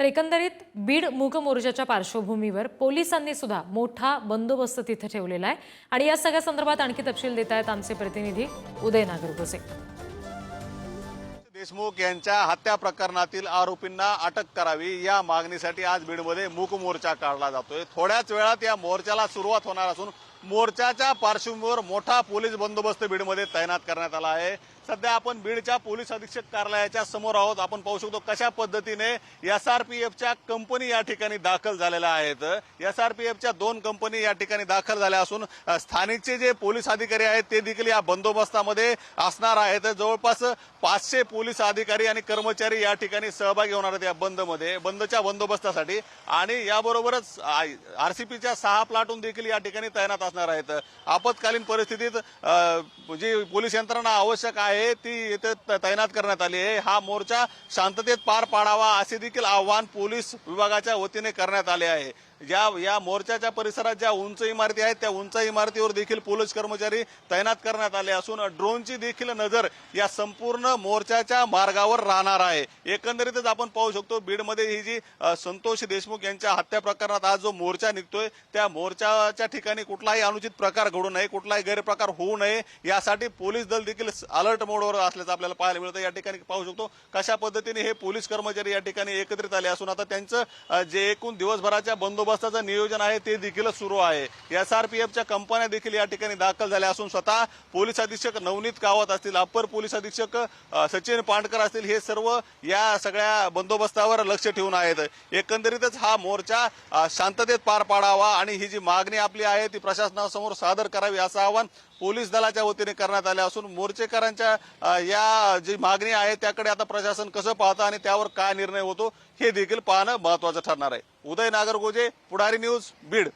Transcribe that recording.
तर एकंदरीत बीड मूक मोर्चाच्या पार्श्वभूमीवर पोलिसांनी सुद्धा मोठा बंदोबस्त तिथे ठेवलेला आहे. आणि या सगळ्या संदर्भात आणखी तपशील देत आहेत आमचे प्रतिनिधी उदय नागरगोसे. देशमुख यांच्या हत्या प्रकरणातील आरोपींना अटक करावी या मागणीसाठी आज बीडमध्ये मूक मोर्चा काढला जातोय. थोड्याच वेळात या मोर्चाला सुरुवात होणार असून मोर्चाच्या पार्श्वभूमीवर मोठा पोलीस बंदोबस्त बीडमध्ये तैनात करण्यात आला आहे. सध्या आपण बीडच्या पोलीस अधीक्षक कार्यालयाच्या समोर आहोत. आपण पाहू शकतो कशा पद्धतीने एस आर पी एफच्या कंपनी या ठिकाणी दाखल झालेल्या आहेत. एस आर पी एफच्या दोन कंपनी या ठिकाणी दाखल झाल्या असून स्थानिकचे जे पोलीस अधिकारी आहेत ते देखील या बंदोबस्तामध्ये असणार आहेत. जवळपास पाचशे पोलीस अधिकारी आणि कर्मचारी या ठिकाणी सहभागी होणार आहेत या बंदमध्ये बंदच्या बंदोबस्तासाठी. आणि याबरोबरच आरसीपीच्या सहा प्लाटून देखील या ठिकाणी तैनात असणार आहेत. आपत्कालीन परिस्थितीत जी पोलीस यंत्रणा आवश्यक आहे ती इथे तैनात करण्यात आली आहे. हा मोर्चा शांततेत पार पाडावा असे देखील आव्हान पोलीस विभागाच्या वतीने करण्यात आले आहे. या या मोर्चाच्या परिसरात ज्या उंच इमारती आहेत त्या उंच इमारतीवर देखील पोलीस कर्मचारी तैनात करण्यात आले असून ड्रोनची देखील नजर या संपूर्ण मोर्चाच्या मार्गावर राहणार आहे. एकंदरीतच आपण पाहू शकतो बीडमध्ये ही जी संतोष देशमुख यांच्या हत्या प्रकरणात आज जो मोर्चा निघतोय त्या मोर्चाच्या ठिकाणी कुठलाही अनुचित प्रकार घडू नये कुठलाही गैरप्रकार होऊ नये यासाठी पोलीस दल देखील अलर्ट मोडवर असल्याचं आपल्याला पाहायला मिळतं. या ठिकाणी पाहू शकतो कशा पद्धतीने हे पोलीस कर्मचारी या ठिकाणी एकत्रित आले असून आता त्यांचं जे एकूण दिवसभराच्या बंदोबस्त बंदोबस्ताचं नियोजन आहे ते देखील सुरू आहे. एस आर पी एफच्या कंपन्या देखील या ठिकाणी दाखल झाल्या असून स्वतः पोलीस अधीक्षक नवनीत कावत असतील अप्पर पोलीस अधीक्षक सचिन पांडकर असतील हे सर्व या सगळ्या बंदोबस्तावर लक्ष ठेवून आहेत. एकंदरीतच हा मोर्चा शांततेत पार पाडावा आणि ही जी मागणी आपली आहे ती प्रशासनासमोर सादर करावी असं आवाहन पोलीस दलाच्या वतीने करण्यात आले असून मोर्चेकरांच्या या जी मागणी आहे त्याकडे आता प्रशासन कसं पाहतं आणि त्यावर काय निर्णय होतो हे देखील पाहणं महत्वाचं ठरणार आहे. उदय नागरगोजे पुढारी न्यूज बीड.